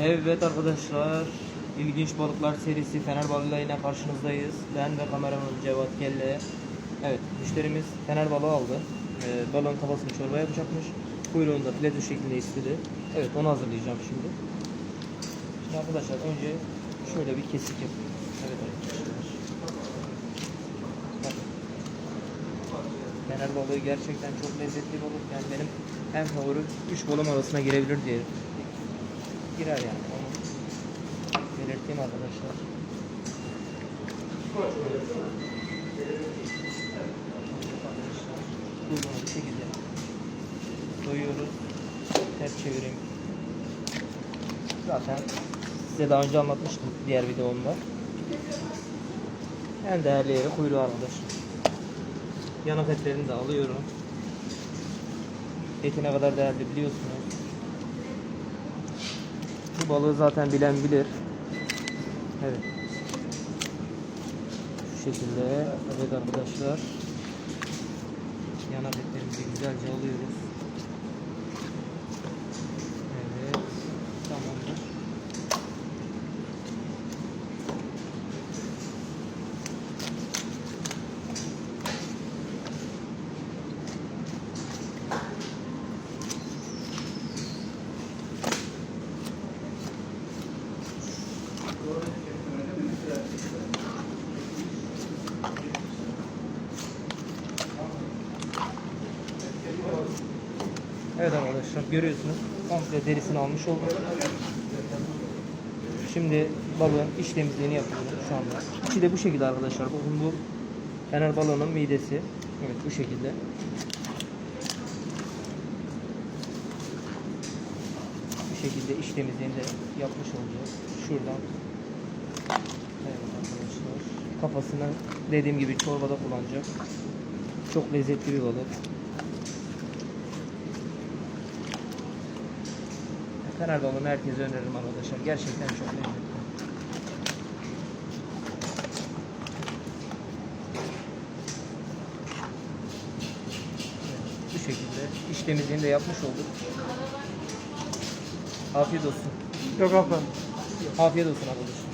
Evet arkadaşlar, ilginç balıklar serisi Fener balığıyla yine karşınızdayız. Ben ve kameramanım Cevat Kelle. Evet, müşterimiz Fener balığı aldı. Ee, balığın kafasını çorba yapacakmış. Kuyruğunu da fileto şeklinde istedi. Evet, onu hazırlayacağım şimdi. Şimdi arkadaşlar önce şöyle bir kesik yapıyorum. Evet arkadaşlar. Fener balığı gerçekten çok lezzetli balık. Yani benim en favori 3 balım arasına girebilir diye girer yani. Onu belirteyim arkadaşlar. Bunu bu şekilde doyuyoruz. Ters çevireyim. Zaten size daha önce anlatmıştım diğer videomda. En değerli yeri kuyruğu arkadaşlar. Yanak etlerini de alıyorum. Eti ne kadar değerli biliyorsunuz. Bu balığı zaten bilen bilir. Evet. Şu şekilde. Evet arkadaşlar. Yanak etlerimizi güzelce alıyoruz. Evet. Tamamdır. Evet arkadaşlar görüyorsunuz komple derisini almış olduk. Şimdi balığın iç temizliğini yapıyoruz şu anda. İçi de bu şekilde arkadaşlar. Bakın bu fener balığının midesi. Evet bu şekilde. Bu şekilde iç temizliğini de yapmış olacağız. Şuradan. Evet arkadaşlar. Kafasını dediğim gibi çorbada kullanacak. Çok lezzetli bir balık. Fener balığını herkese öneririm arkadaşlar. Gerçekten çok lezzetli. Evet, bu şekilde iş temizliğini de yapmış olduk. Afiyet olsun. Yok efendim. Afiyet olsun arkadaşlar.